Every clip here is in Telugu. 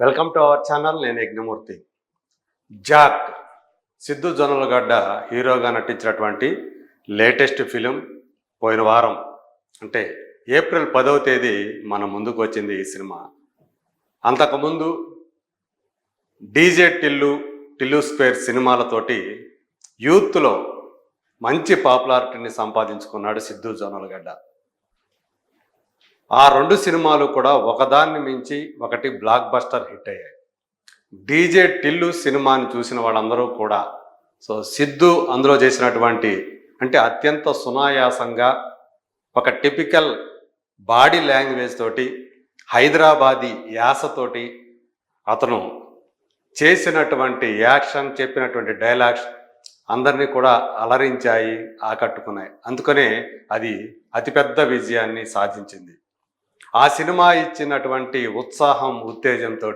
వెల్కమ్ టు అవర్ ఛానల్ నేను యజ్ఞమూర్తి. జాక్ సిద్ధు జొన్నలగడ్డ హీరోగా నటించినటువంటి లేటెస్ట్ ఫిలిం పోయిన వారం అంటే ఏప్రిల్ పదవ తేదీ మన ముందుకు వచ్చింది ఈ సినిమా. అంతకుముందు డీజే టిల్లు టిల్లు స్క్వేర్ సినిమాలతోటి యూత్లో మంచి పాపులారిటీని సంపాదించుకున్నాడు సిద్ధు జొన్నలగడ్డ. ఆ రెండు సినిమాలు కూడా ఒకదాన్ని మించి ఒకటి బ్లాక్ బస్టర్ హిట్ అయ్యాయి. డీజే టిల్లు సినిమాని చూసిన వాళ్ళందరూ కూడా సో సిద్ధు అందులో చేసినటువంటి అంటే అత్యంత సునాయాసంగా ఒక టిపికల్ బాడీ లాంగ్వేజ్ తోటి హైదరాబాదీ యాసతోటి అతను చేసినటువంటి యాక్షన్ చెప్పినటువంటి డైలాగ్స్ అందరినీ కూడా అలరించాయి ఆకట్టుకున్నాయి. అందుకనే అది అతిపెద్ద విజయాన్ని సాధించింది. ఆ సినిమా ఇచ్చినటువంటి ఉత్సాహం ఉత్తేజంతో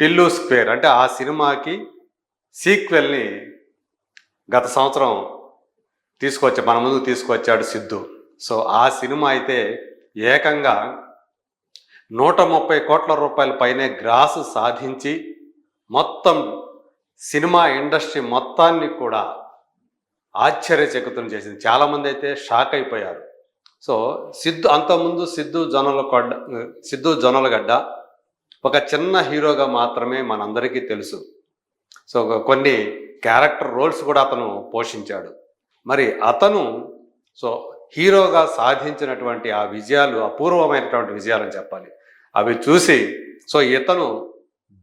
టిల్లు స్క్వేర్ అంటే ఆ సినిమాకి సీక్వెల్ని గత సంవత్సరం తీసుకొచ్చా మన ముందు తీసుకొచ్చాడు సిద్ధు. సో ఆ సినిమా అయితే ఏకంగా నూట ముప్పై కోట్ల రూపాయల పైనే గ్రాసు సాధించి మొత్తం సినిమా ఇండస్ట్రీ మొత్తాన్ని కూడా ఆశ్చర్యచకితం చేసింది. చాలామంది అయితే షాక్ అయిపోయారు. సో సిద్ధు అంతకుముందు సిద్ధు జొన్నల కొడ్డ సిద్ధు జొన్నలగడ్డ ఒక చిన్న హీరోగా మాత్రమే మనందరికీ తెలుసు. సో కొన్ని క్యారెక్టర్ రోల్స్ కూడా అతను పోషించాడు. మరి అతను సో హీరోగా సాధించినటువంటి ఆ విజయాలు అపూర్వమైనటువంటి విజయాలని చెప్పాలి. అవి చూసి సో ఇతను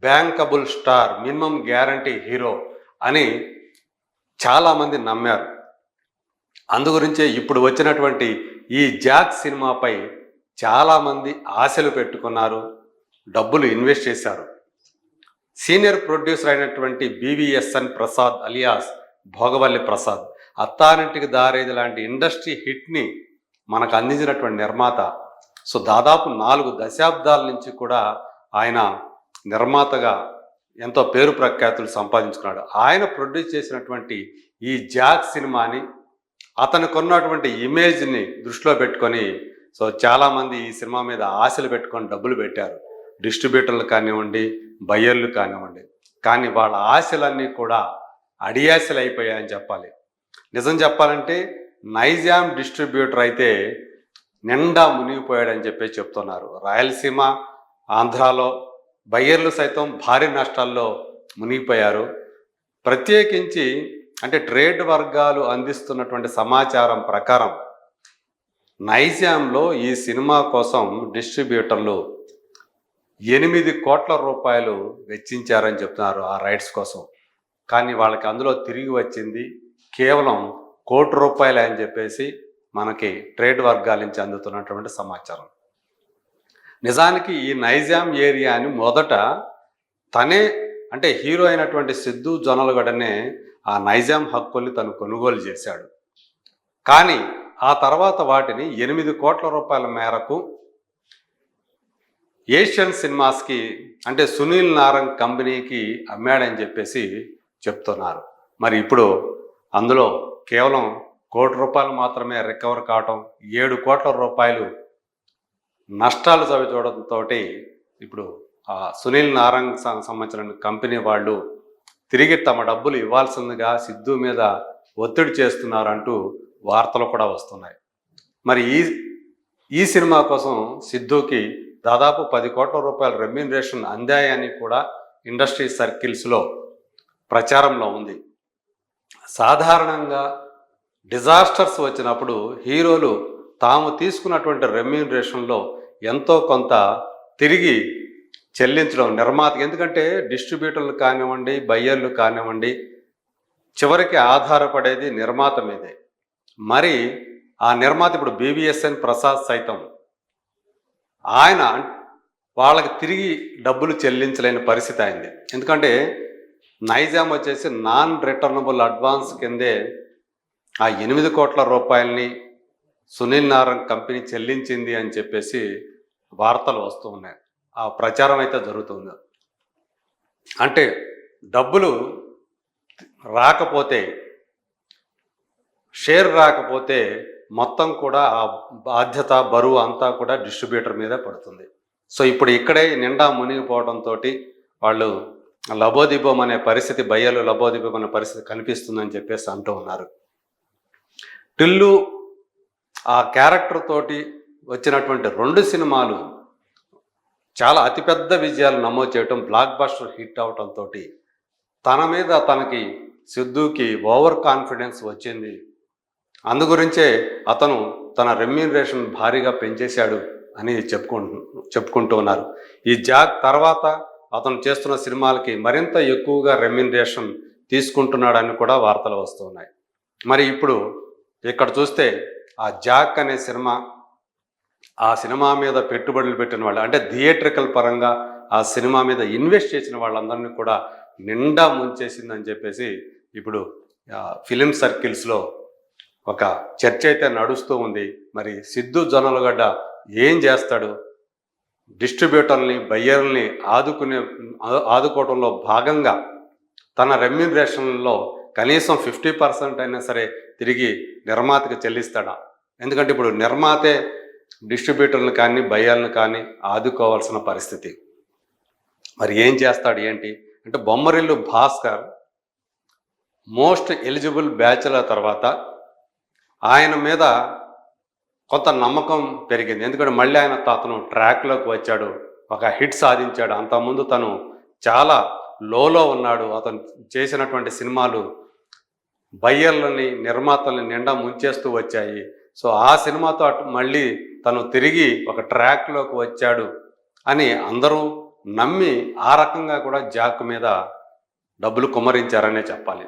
bankable star minimum guarantee hero అని చాలామంది నమ్మారు. అందు గురించే ఇప్పుడు వచ్చినటువంటి ఈ జాక్ సినిమాపై చాలామంది ఆశలు పెట్టుకున్నారు డబ్బులు ఇన్వెస్ట్ చేశారు. సీనియర్ ప్రొడ్యూసర్ అయినటువంటి బీవీఎస్ఎన్ ప్రసాద్ అలియాస్ భోగవల్లి ప్రసాద్ అత్తారింటికి దారేది లాంటి ఇండస్ట్రీ హిట్ని మనకు అందించినటువంటి నిర్మాత. సో దాదాపు నాలుగు దశాబ్దాల నుంచి కూడా ఆయన నిర్మాతగా ఎంతో పేరు ప్రఖ్యాతులు సంపాదించుకున్నాడు. ఆయన ప్రొడ్యూస్ చేసినటువంటి ఈ జాక్ సినిమాని అతను కొన్నటువంటి ఇమేజ్ని దృష్టిలో పెట్టుకొని సో చాలామంది ఈ సినిమా మీద ఆశలు పెట్టుకొని డబ్బులు పెట్టారు. డిస్ట్రిబ్యూటర్లు కానివ్వండి బయ్యర్లు కానివ్వండి. కానీ వాళ్ళ ఆశలన్నీ కూడా అడియాశలు అయిపోయాయని చెప్పాలి. నిజం చెప్పాలంటే నైజాం డిస్ట్రిబ్యూటర్ అయితే నిండా మునిగిపోయాడని చెప్పి చెప్తున్నారు. రాయలసీమ ఆంధ్రాలో బయ్యర్లు సైతం భారీ నష్టాల్లో మునిగిపోయారు. ప్రత్యేకించి అంటే ట్రేడ్ వర్గాలు అందిస్తున్నటువంటి సమాచారం ప్రకారం నైజాంలో ఈ సినిమా కోసం డిస్ట్రిబ్యూటర్లు ఎనిమిది కోట్ల రూపాయలు వెచ్చించారని చెప్తున్నారు ఆ రైట్స్ కోసం. కానీ వాళ్ళకి అందులో తిరిగి వచ్చింది కేవలం కోటి రూపాయలే అని చెప్పేసి మనకి ట్రేడ్ వర్గాల నుంచి అందుతున్నటువంటి సమాచారం. నిజానికి ఈ నైజాం ఏరియాని మొదట తనే అంటే హీరో అయినటువంటి సిద్ధు జొన్నలగడనే ఆ నైజాం హక్కుల్ని తను కొనుగోలు చేశాడు. కానీ ఆ తర్వాత వాటిని ఎనిమిది కోట్ల రూపాయల మేరకు ఏషియన్ సినిమాస్కి అంటే సునీల్ నారంగ్ కంపెనీకి అమ్మాడని చెప్పేసి చెప్తున్నారు. మరి ఇప్పుడు అందులో కేవలం కోటి రూపాయలు మాత్రమే రికవర్ కావటం ఏడు కోట్ల రూపాయలు నష్టాలు చవి చూడటంతో ఇప్పుడు ఆ సునీల్ నారంగ్ సంబంధించిన కంపెనీ వాళ్ళు తిరిగి తమ డబ్బులు ఇవ్వాల్సిందిగా సిద్ధు మీద ఒత్తిడి చేస్తున్నారంటూ వార్తలు కూడా వస్తున్నాయి. మరి ఈ ఈ సినిమా కోసం సిద్ధుకి దాదాపు పది కోట్ల రూపాయల రెమ్యూనరేషన్ అందాయని కూడా ఇండస్ట్రీ సర్కిల్స్లో ప్రచారంలో ఉంది. సాధారణంగా డిజాస్టర్స్ వచ్చినప్పుడు హీరోలు తాము తీసుకున్నటువంటి రెమ్యూనరేషన్లో ఎంతో కొంత తిరిగి చెల్లించడం నిర్మాత ఎందుకంటే డిస్ట్రిబ్యూటర్లు కానివ్వండి బయ్యర్లు కానివ్వండి చివరికి ఆధారపడేది నిర్మాత మీదే. మరి ఆ నిర్మాత ఇప్పుడు బీబీఎస్ఎన్ ప్రసాద్ సైతం. ఆయన వాళ్ళకి తిరిగి డబ్బులు చెల్లించలేని పరిస్థితి అయింది. ఎందుకంటే నైజాం వచ్చేసి నాన్ రిటర్నబుల్ అడ్వాన్స్ కిందే ఆ ఎనిమిది కోట్ల రూపాయలని సునీల్ నారాయణ్ కంపెనీ చెల్లించింది అని చెప్పేసి వార్తలు వస్తూ ఉన్నాయి. ఆ ప్రచారం అయితే జరుగుతుంది. అంటే డబ్బులు రాకపోతే షేర్ రాకపోతే మొత్తం కూడా ఆ బాధ్యత బరువు అంతా కూడా డిస్ట్రిబ్యూటర్ మీద పడుతుంది. సో ఇప్పుడు ఇక్కడే నిండా మునిగిపోవడంతో వాళ్ళు లబోదిబోం అనే పరిస్థితి బయ్యలు లబోదిబోం అనే పరిస్థితి కనిపిస్తుందని చెప్పేసి అంటూ ఉన్నారు. టిల్లు ఆ క్యారెక్టర్ తోటి వచ్చినటువంటి రెండు సినిమాలు చాలా అతిపెద్ద విజయాలు నమోదు చేయటం బ్లాక్ బస్టర్ హిట్ అవటంతో తన మీద తనకి సిద్ధుకి ఓవర్ కాన్ఫిడెన్స్ వచ్చింది. అందు గురించే అతను తన రెమ్యూనరేషన్ భారీగా పెంచేశాడు అని చెప్పుకుంటు చెప్పుకుంటూ ఉన్నారు. ఈ జాగ్ తర్వాత అతను చేస్తున్న సినిమాలకి మరింత ఎక్కువగా రెమ్యూనరేషన్ తీసుకుంటున్నాడని కూడా వార్తలు వస్తున్నాయి. మరి ఇప్పుడు ఇక్కడ చూస్తే ఆ జాక్ అనే సినిమా ఆ సినిమా మీద పెట్టుబడులు పెట్టిన వాళ్ళు అంటే థియేట్రికల్ పరంగా ఆ సినిమా మీద ఇన్వెస్ట్ చేసిన వాళ్ళందరినీ కూడా నిండా ముంచేసిందని చెప్పేసి ఇప్పుడు ఫిలిం సర్కిల్స్లో ఒక చర్చ అయితే నడుస్తూ ఉంది. మరి సిద్ధు జొన్నలగడ్డ ఏం చేస్తాడు? డిస్ట్రిబ్యూటర్ని బయ్యర్ని ఆదుకునే ఆదుకోవడంలో భాగంగా తన రెమ్యూనరేషన్లో కనీసం ఫిఫ్టీ పర్సెంట్ అయినా సరే తిరిగి నిర్మాతకి చెల్లిస్తాడా? ఎందుకంటే ఇప్పుడు నిర్మాతే డిస్ట్రిబ్యూటర్ని కానీ బయ్యాలను కానీ ఆదుకోవాల్సిన పరిస్థితి. మరి ఏం చేస్తాడు ఏంటి? అంటే Bommarillu Bhaskar most eligible bachelor తర్వాత ఆయన మీద కొంత నమ్మకం పెరిగింది. ఎందుకంటే మళ్ళీ ఆయన అతను ట్రాక్లోకి వచ్చాడు. ఒక హిట్ సాధించాడు. అంతకుముందు తను చాలా లోలో ఉన్నాడు. అతను చేసినటువంటి సినిమాలు బయ్యర్లని నిర్మాతల్ని నిండా ముంచేస్తూ వచ్చాయి. సో ఆ సినిమాతో అటు మళ్ళీ తను తిరిగి ఒక ట్రాక్లోకి వచ్చాడు అని అందరూ నమ్మి ఆ రకంగా కూడా జాక్ మీద డబ్బులు కుమ్మరించారనే చెప్పాలి.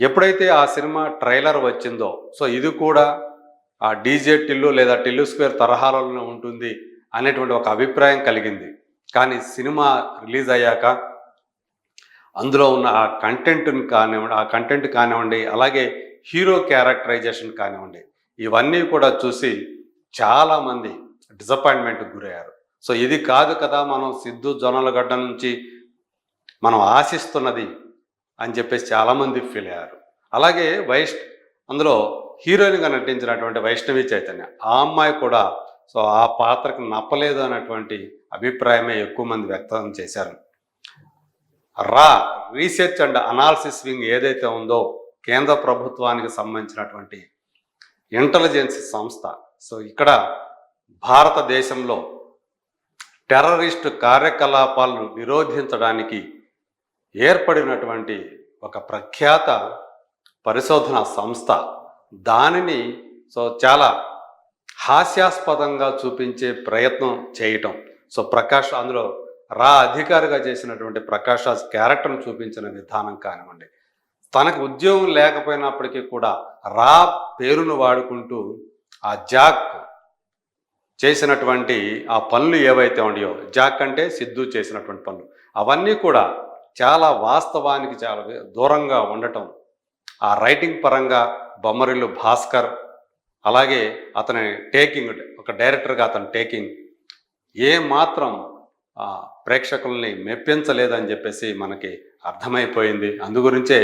ఎప్పుడైతే ఆ సినిమా ట్రైలర్ వచ్చిందో సో ఇది కూడా ఆ డీజే టిల్లు లేదా టిల్లు స్క్వేర్ తరహాలోనే ఉంటుంది అనేటువంటి ఒక అభిప్రాయం కలిగింది. కానీ సినిమా రిలీజ్ అయ్యాక అందులో ఉన్న ఆ కంటెంట్ని కానివ్వండి ఆ కంటెంట్ కానివ్వండి అలాగే హీరో క్యారెక్టరైజేషన్ కానివ్వండి ఇవన్నీ కూడా చూసి చాలామంది డిసప్పాయింట్మెంట్కి గురయ్యారు. సో ఇది కాదు కదా మనం సిద్ధు జొన్నలగడ్డ నుంచి మనం ఆశిస్తున్నది అని చెప్పేసి చాలామంది ఫీల్ అయ్యారు. అలాగే వైష్ అందులో హీరోయిన్గా నటించినటువంటి వైష్ణవి చైతన్య ఆ అమ్మాయి కూడా సో ఆ పాత్రకు నప్పలేదు అన్నటువంటి అభిప్రాయమే ఎక్కువ మంది వ్యక్తం చేశారు. రా రీసెర్చ్ అండ్ అనాలిసిస్ వింగ్ ఏదైతే ఉందో కేంద్ర ప్రభుత్వానికి సంబంధించినటువంటి ఇంటెలిజెన్స్ సంస్థ సో ఇక్కడ భారతదేశంలో టెర్రరిస్ట్ కార్యకలాపాలను నిరోధించడానికి ఏర్పడినటువంటి ఒక ప్రఖ్యాత పరిశోధన సంస్థ. దానిని సో చాలా హాస్యాస్పదంగా చూపించే ప్రయత్నం చేయటం. సో ప్రకాష్ అందులో రా అధికారిగా చేసినటువంటి ప్రకాష్ రాజ్ క్యారెక్టర్ను చూపించిన విధానం కానివ్వండి. తనకు ఉద్యోగం లేకపోయినప్పటికీ కూడా రా పేరును వాడుకుంటూ ఆ జాక్ చేసినటువంటి ఆ పనులు ఏవైతే ఉన్నాయో జాక్ అంటే సిద్ధు చేసినటువంటి పనులు అవన్నీ కూడా చాలా వాస్తవానికి చాలా దూరంగా ఉండటం ఆ రైటింగ్ పరంగా బొమ్మరిల్లు భాస్కర్ అలాగే అతని టేకింగ్ ఒక డైరెక్టర్గా అతని టేకింగ్ ఏ మాత్రం ఆ, ప్రేక్షకుల్ని మెప్పించలేదని చెప్పేసి మనకి అర్థమైపోయింది. అందుగురించే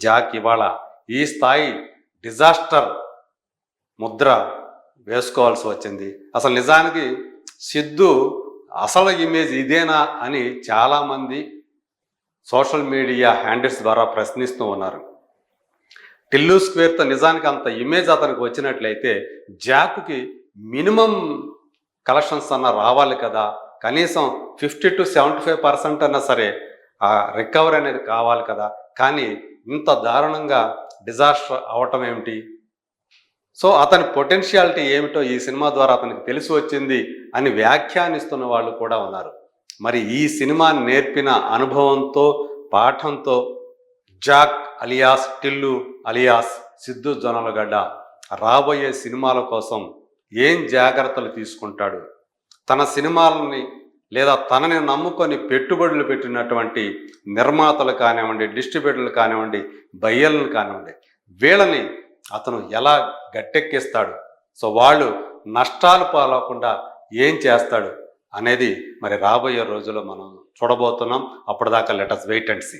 జాక్ ఇవాళ ఈ స్థాయి డిజాస్టర్ ముద్ర వేసుకోవాల్సి వచ్చింది. అసలు నిజానికి సిద్ధు అసలు ఇమేజ్ ఇదేనా అని చాలామంది సోషల్ మీడియా హ్యాండిల్స్ ద్వారా ప్రశ్నిస్తూ ఉన్నారు. టిల్లు స్క్వేర్తో నిజానికి అంత ఇమేజ్ అతనికి వచ్చినట్లయితే జాక్కి మినిమం కలెక్షన్స్ అన్న రావాలి కదా. కనీసం fifty to seventy five percent అన్నా సరే ఆ రికవరీ అనేది కావాలి కదా. కానీ ఇంత దారుణంగా డిజాస్టర్ అవటం ఏమిటి? సో అతని పొటెన్షియాలిటీ ఏమిటో ఈ సినిమా ద్వారా అతనికి తెలిసి వచ్చింది అని వ్యాఖ్యానిస్తున్న వాళ్ళు కూడా ఉన్నారు. మరి ఈ సినిమా నేర్పిన అనుభవంతో పాఠంతో Jack alias Tillu alias Siddhu Jonnalagadda రాబోయే సినిమాల కోసం ఏం జాగ్రత్తలు తీసుకుంటాడు? తన సినిమాలని లేదా తనని నమ్ముకొని పెట్టుబడులు పెట్టినటువంటి నిర్మాతలు కానివ్వండి డిస్ట్రిబ్యూటర్లు కానివ్వండి బయ్యలను కానివ్వండి వీళ్ళని అతను ఎలా గట్టెక్కిస్తాడు? సో వాళ్ళు నష్టాలు పాలకుండా ఏం చేస్తాడు? అనేది మరి రాబోయే రోజుల్లో మనం చూడబోతున్నాం. అప్పటిదాకా లెటస్ వెయిట్ అండ్ సీ.